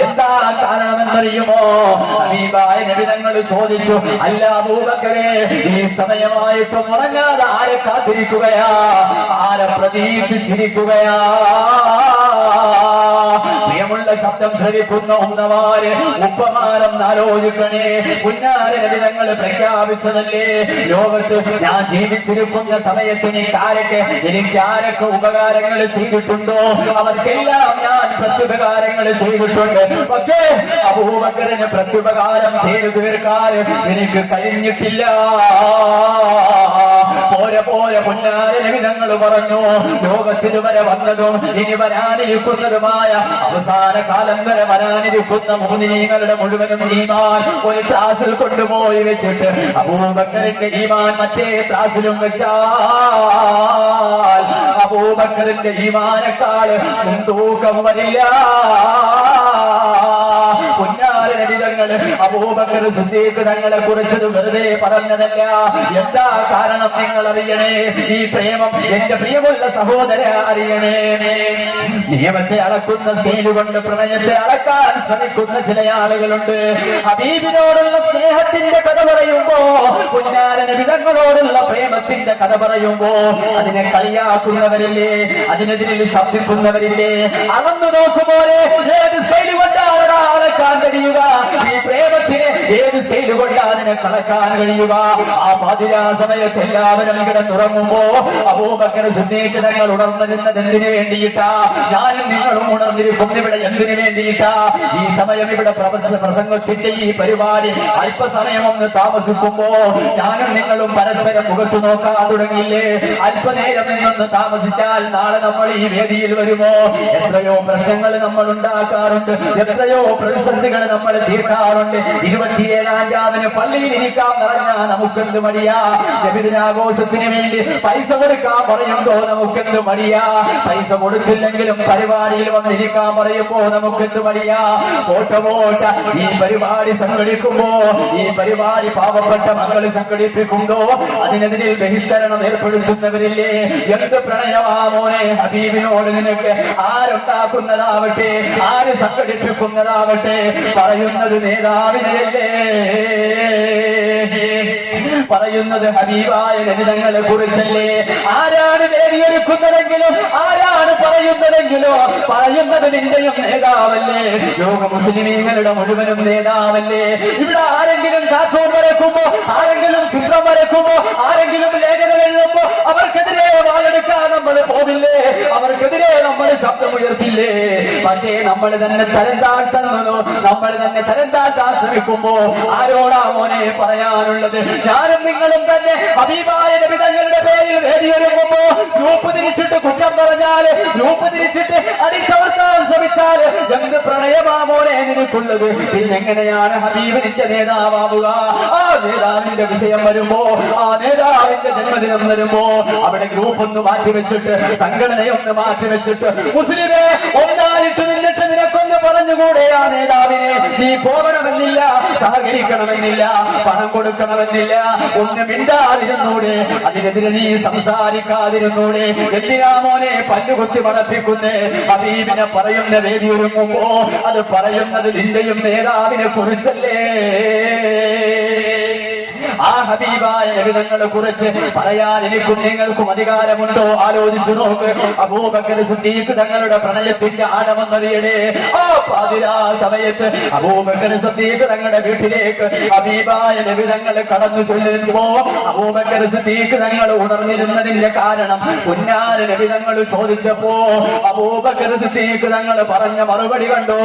എന്താ കാരണമെന്നറിയുമോ? നബിതങ്ങൾ ചോദിച്ചു. അല്ല അബൂബക്കരെ ഈ സമയമായിട്ടും ഉറങ്ങാതെ ആരെ കാത്തിരിക്കുകയാ? ആരെ പ്രതീക്ഷിച്ചിരിക്കുകയാ? ശബ്ദം ശ്രവിക്കുന്ന ഉന്നവാര് ഉപ്പമാരം ആലോചിക്കണേ പുന്നാര നബിതങ്ങൾ പ്രഖ്യാപിച്ചതല്ലേ? ലോകത്ത് ഞാൻ ജീവിച്ചിരിക്കുന്ന സമയത്ത് എനിക്ക് ആരൊക്കെ എനിക്ക് ആരൊക്കെ ഉപകാരങ്ങൾ ചെയ്തിട്ടുണ്ടോ? അവർക്കെല്ലാം ഞാൻ പ്രത്യുപകാരങ്ങൾ ചെയ്തിട്ടുണ്ട്. പക്ഷേ അപൂപകരന് പ്രത്യുപകാരം ചെയ്തു തീർക്കാൻ എനിക്ക് കഴിഞ്ഞിട്ടില്ല. പോരെ പുന്നാരനവി ഞങ്ങൾ പറഞ്ഞു. ലോകത്തിൽ വരെ വന്നതും ഇനി വരാനിരിക്കുന്നതുമായ അവസാന കാലം വരെ വരാനിരിക്കുന്ന മോദിനീങ്ങളുടെ മുഴുവനും ഈമാൻ ഒരു ക്ലാസിൽ കൊണ്ടുപോയി വെച്ചിട്ട് അബൂബക്കറിന്റെ ഈമാൻ മറ്റേ ക്ലാസിലും വെച്ചാൽ അബൂബക്കറിന്റെ ഈമാനക്കാൾ മുൻതൂക്കം വരില്ല. പുന്നാരനടിതങ്ങൾ അബൂബക്കർ തങ്ങളെ കുറിച്ചത് വെറുതെ പറഞ്ഞതല്ല. എന്താ കാരണം നിങ്ങൾ അറിയണേ ഈ പ്രേമം എന്റെ പ്രിയമുള്ള സഹോദര അറിയണേ. നിയമത്തെ അളക്കുന്ന സ്കെയിൽ കൊണ്ട് പ്രണയത്തെ അളക്കാൻ ശ്രമിക്കുന്ന ചില ആളുകളുണ്ട്. ഹബീബിനോടുള്ള സ്നേഹത്തിന്റെ കഥ പറയുമ്പോ പുന്നാരനബിതങ്ങളോടുള്ള പ്രേമത്തിന്റെ കഥ പറയുമ്പോ അതിനെ കളിയാക്കുന്നവരില്ലേ? അതിനെതിരിൽ ശബ്ദിക്കുന്നവരില്ലേ? അളന്നു നോക്കുപോലെ ഏത് സ്കെയിൽ കൊണ്ടാണ് അളക്കാൻ കഴിയുക ഈ പ്രേമത്തിന് ഏത് ചെയ്തു കൊണ്ടാ അതിനെ കണക്കാൻ കഴിയുക? ആ പാതിരാ സമയത്ത് എല്ലാവരും കിടന്നുറങ്ങുമ്പോ അബൂബക്കർ സിദ്ദീഖ് തങ്ങൾ ഉണർന്നിരുന്നത് എന്തിനു വേണ്ടിയിട്ടാ? ഞാനും നിങ്ങളും ഉണർന്നിരിക്കും ഇവിടെ എന്തിനു വേണ്ടിയിട്ടാ? ഈ സമയം ഇവിടെ പ്രസംഗത്തിന്റെ ഈ പരിപാടി അല്പസമയം ഒന്ന് താമസിക്കുമ്പോ ഞാനും നിങ്ങളും പരസ്പരം മുഖത്തു നോക്കാൻ തുടങ്ങിയില്ലേ? അല്പനേരം നിന്നൊന്ന് താമസിച്ചാൽ നാളെ നമ്മൾ ഈ വേദിയിൽ വരുമോ? എത്രയോ പ്രശ്നങ്ങൾ നമ്മൾ ഉണ്ടാക്കാറുണ്ട്. എത്രയോ പ്രതിസന്ധികൾ നമ്മൾ തീർക്കാറുണ്ട് ഇരുപത്തിയേഴാം രാവിന് പള്ളിയിൽ ഇരിക്കാൻ പറഞ്ഞാൽ നമുക്കെന്ത് മടിയാ? ജബിദിനാഘോഷത്തിന് വേണ്ടി പൈസ കൊടുക്കാൻ പറയുമ്പോ നമുക്കെന്ത് മടിയാ? പൈസ കൊടുക്കില്ലെങ്കിലും പരിപാടിയിൽ വന്നിരിക്കാൻ പറയുമ്പോ നമുക്കെന്ത് മടിയാ? ഓട്ട പോട്ട ഈ പരിപാടി സംഘടിക്കുമ്പോ ഈ പരിപാടി പാവപ്പെട്ട മക്കൾ സംഘടിപ്പിക്കുമ്പോ അതിനെതിരെ ബഹിഷ്കരണം ഏർപ്പെടുത്തുന്നവരില്ലേ? എന്ത് പ്രണയമാ മോനെ? ഹബീബിനോട് നിനക്ക് ആരുണ്ടാക്കുന്നതാവട്ടെ? ആര് സംഘടിപ്പിക്കുന്നതാവട്ടെ? പറയുന്നത് നേതാവിനെയല്ലേ പറയുന്നത് ഹബീബായ ലളിതങ്ങളെ കുറിച്ചല്ലേ? ആരാണ് നേടിയെടുക്കുന്നതെങ്കിലും ആരാണ് പറയുന്നതെങ്കിലോ പറയുന്നത് നിന്റെയും നേതാവല്ലേ? ലോക മുസ്ലിമീങ്ങളുടെ മുഴുവനും നേതാവല്ലേ? ഇവിടെ ആരെങ്കിലും കാർട്ടൂൺ വരക്കുമ്പോ ആരെങ്കിലും ചിത്രം വരക്കുമ്പോ ആരെങ്കിലും ലേഖനം എഴുതുമ്പോ അവർക്കെതിരെ വാളെടുക്കാൻ നമ്മൾ പോവില്ലേ? അവർക്കെതിരെ നമ്മൾ ശബ്ദമുയർത്തില്ലേ? പക്ഷേ നമ്മൾ തന്നെ തരം നമ്മൾ തന്നെ തരം താഴ്ത്താൻ ശ്രമിക്കുമ്പോ ആരോടാ മോനെ പറയാനുള്ളത്? ഞാനും നിങ്ങളും തന്നെ അഭിമായ നബിതങ്ങളുടെ പേരിൽ വേദിയൊരുങ്ങുമ്പോ ഗ്രൂപ്പ് തിരിച്ചിട്ട് കുറ്റം പറഞ്ഞാൽ ഗ്രൂപ്പ് തിരിച്ചിട്ട് അടിച്ചവർത്താൻ ശ്രമിച്ചാൽ എന്ത് പ്രണയമാമോനെ നിനക്കുള്ളത്? പിന്നെങ്ങനെയാണ് ഹബീബ് നിന്റെ നേതാവുക ആ നേതാവിന്റെ വിഷയം വരുമ്പോ ആ നേതാവിന്റെ ജന്മദിനം വരുമ്പോ അവിടെ ഗ്രൂപ്പ് ഒന്ന് മാറ്റിവെച്ചിട്ട് സംഘടനയൊന്ന് മാറ്റിവെച്ചിട്ട് മുസ്ലിമെ ഒന്നാലിട്ട് നിന്നിട്ട് നിനക്കൊന്ന് പറഞ്ഞുകൂടെ ആ നേതാവിനെ? നീ പോകണമെന്നില്ല സഹകരിക്കണമെന്നില്ല പണം കൊടുക്കണമെന്നില്ല ഒന്ന് മിണ്ടാതിരുന്നൂടെ അതിനെതിരെ നീ സംസാരിക്കാതിരുന്നൂടെ. എന്തിനാ മോനെ പല്ലുകുത്തി മണപ്പിക്കുന്നേ ഹബീബിനെ പറയുന്ന വേദി ഒരുങ്ങുമ്പോ അത് പറയുന്നത് നിന്റെയും നേതാവിനെ കുറിച്ചല്ലേ? ആ ഹബീബായ ലളിതങ്ങളെ കുറിച്ച് പറയാൻ എനിക്കും നിങ്ങൾക്കും അധികാരമുണ്ടോ? ആലോചിച്ചു നോക്ക്. അബൂബക്കർ സിദ്ദീഖ് തങ്ങളുടെ പ്രണയത്തിന്റെ ആഴമെന്നറിയണേ ആ പാതിരാ സമയത്ത് അബൂബക്കർ സിദ്ദീഖ് തങ്ങളുടെ വീട്ടിലേക്ക് ഹബീബായ ലളിതങ്ങൾ കടന്നു ചെല്ലുമ്പോ അബൂബക്കർ സിദ്ദീഖ് തങ്ങൾ ഉണർന്നിരുന്നതിന്റെ കാരണം കുഞ്ഞാല ലളിതങ്ങൾ ചോദിച്ചപ്പോ അബൂബക്കർ സിദ്ദീഖ് തങ്ങൾ പറഞ്ഞ മറുപടി കണ്ടോ?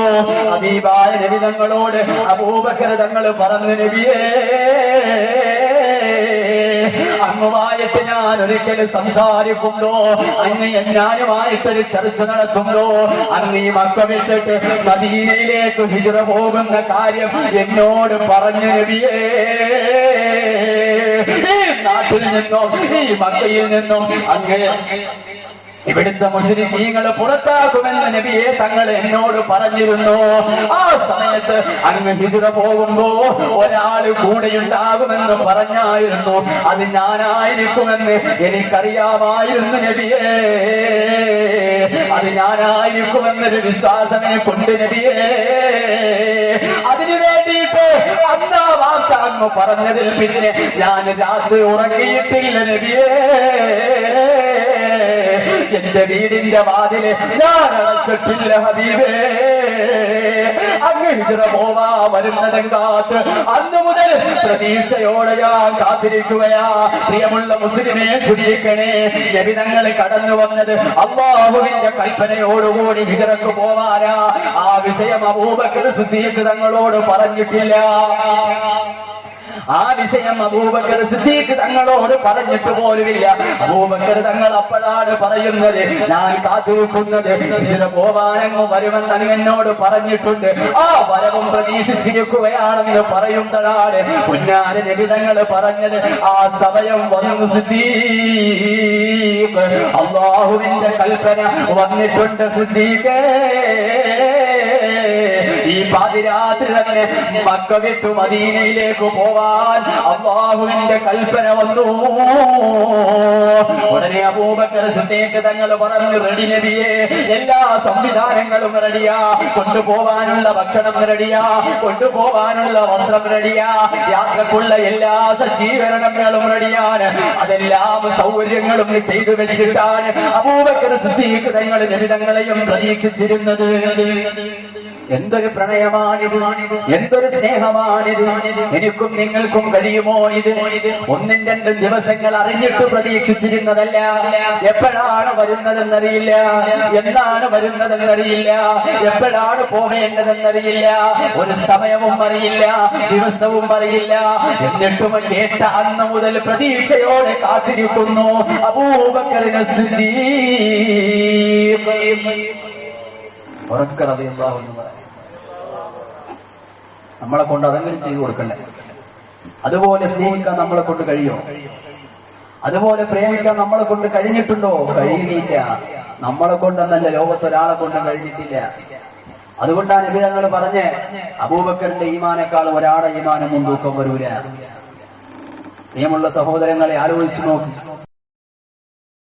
ഹബീബായ ലളിതങ്ങളോട് അബൂബക്കർ തങ്ങൾ പറഞ്ഞു നബിയേ അങ്ങുമായിട്ട് ഞാൻ ഒരിക്കലും സംസാരിക്കുമ്പോ അങ്ങ് ഞാനുമായിട്ടൊരു ചർച്ച നടത്തുമ്പോ അങ്ങ് ഈ മക്കമിട്ടിട്ട് മദീനയിലേക്ക് ഹിജറ പോകുന്ന കാര്യം എന്നോട് പറഞ്ഞു നബിയേ. നാട്ടിൽ നിന്നും ഈ മക്കയിൽ നിന്നും അങ്ങ് ഇവിടുത്തെ മുസ്ലിമീങ്ങൾ പുറത്താക്കുമെന്ന് നബിയെ തങ്ങൾ എന്നോട് പറഞ്ഞിരുന്നു. ആ സമയത്ത് അങ്ങ് ഹിജിറ പോകുമ്പോ ഒരാൾ കൂടെയുണ്ടാകുമെന്ന് പറഞ്ഞായിരുന്നു. അത് ഞാനായിരിക്കുമെന്ന് എനിക്കറിയാമായിരുന്നു നബിയേ. അത് ഞാനായിരിക്കുമെന്നൊരു വിശ്വാസമേ കൊണ്ട് നബിയേ. അതിനു വേണ്ടിയിട്ട് അന്നാ വാർത്ത പറഞ്ഞതിൽ പിന്നെ ഞാൻ രാത്രി ഉറങ്ങിയിട്ടില്ല നബിയേ. എന്റെ വീടിന്റെ വാതിൽ ഞാൻ അടച്ചിട്ടില്ല ഹബീബേ. അങ്ങനെ പോവാ വരുന്നതും കാത്ത്. അന്ന് മുതൽ പ്രതീക്ഷയോടെ ഞാൻ കാത്തിരിക്കുകയാ. പ്രിയമുള്ള മുസ്ലിമെ ചുരിക്കണേ ജബിതങ്ങൾ കടന്നു വന്നത് അള്ളാഹുവിന്റെ കൽപ്പനയോടുകൂടി ഹിജറക്ക് പോവാനാ. ആ വിഷയം അബൂബക്കർ സിദ്ദീഖ് തങ്ങളോട് പറഞ്ഞിട്ടില്ല. ആ വിഷയം അബൂബക്കർ സിദ്ദീഖ് തങ്ങളോട് പറഞ്ഞിട്ട് പോലുമില്ല. അബൂബക്കർ തങ്ങൾ അപ്പോഴാണ് പറയുന്നത് ഞാൻ കാത്തിരിക്കുന്നത് ഇതിന് പോവാനങ്ങ് വരുമെന്ന് അങ്ങ് എന്നോട് പറഞ്ഞിട്ടുണ്ട്. ആ വരവും പ്രതീക്ഷിച്ചിരിക്കുകയാണെന്ന് പറയുന്നതാണ് പുന്നാര നിബിതങ്ങൾ പറഞ്ഞത് ആ സമയം വന്നു സിദ്ദീഖ്. അള്ളാഹുവിന്റെ കൽപ്പന വന്നിട്ടുണ്ട് സിദ്ദീഖേ. പാതിരാത്രി മക്ക വിട്ടു മദീനയിലേക്ക് പോവാൻ അള്ളാഹുവിന്റെ കൽപ്പന വന്നു. ഉടനെ അബൂബക്കർ സിദ്ദീഖ് തങ്ങൾ പറഞ്ഞു റെഡി നബിയെ എല്ലാ സംവിധാനങ്ങളും റെഡിയാ. കൊണ്ടുപോകാനുള്ള ഭക്ഷണം റെഡിയാ. കൊണ്ടുപോകാനുള്ള വസ്ത്രം റെഡിയാ. യാത്രക്കുള്ള എല്ലാ സജ്ജീകരണങ്ങളും റെഡിയാണ്. അതെല്ലാം സൗകര്യങ്ങളും ചെയ്തു വെച്ചിട്ടാണ് അബൂബക്കർ സിദ്ദീഖ് തങ്ങൾ നബിതങ്ങളെയും പ്രതീക്ഷിച്ചിരുന്നത്. എന്തൊരു പ്രണയമാണിത് എന്തൊരു സ്നേഹമാണിത്. എനിക്കും നിങ്ങൾക്കും കഴിയുമോ ഇത്? ഒന്നും രണ്ടും ദിവസങ്ങൾ അറിഞ്ഞിട്ട് പ്രതീക്ഷിച്ചിരുന്നതല്ല. എപ്പോഴാണ് വരുന്നതെന്നറിയില്ല. എന്നാണ് വരുന്നതെന്നറിയില്ല. എപ്പോഴാണ് പോകേണ്ടതെന്നറിയില്ല. ഒരു സമയവും അറിയില്ല. ദിവസവും അറിയില്ല. എന്നിട്ടും കേട്ട അന്ന് മുതൽ പ്രതീക്ഷയോടെ കാത്തിരിക്കുന്നു. അബൂബക്കറിന് സ്ഥിതി ഉറക്കറതെന്ന് പറയാം. നമ്മളെ കൊണ്ട് അതെങ്കിലും ചെയ്തു കൊടുക്കണ്ടേ? അതുപോലെ സ്നേഹിക്കാൻ നമ്മളെ കൊണ്ട് കഴിയോ? അതുപോലെ പ്രേമിക്കാൻ നമ്മളെ കൊണ്ട് കഴിഞ്ഞിട്ടുണ്ടോ? കഴിയുന്നില്ല നമ്മളെ കൊണ്ടെന്നല്ല ലോകത്ത് ഒരാളെ കൊണ്ടും കഴിഞ്ഞിട്ടില്ല. അതുകൊണ്ടാണ് നബി തങ്ങൾ പറഞ്ഞ് അബൂബക്കറിന്റെ ഈമാനേക്കാളും ഒരാളെ ഈമാനം മുൻതൂക്കം വരൂല. നിയമുള്ള സഹോദരങ്ങളെ ആലോചിച്ചു നോക്കി.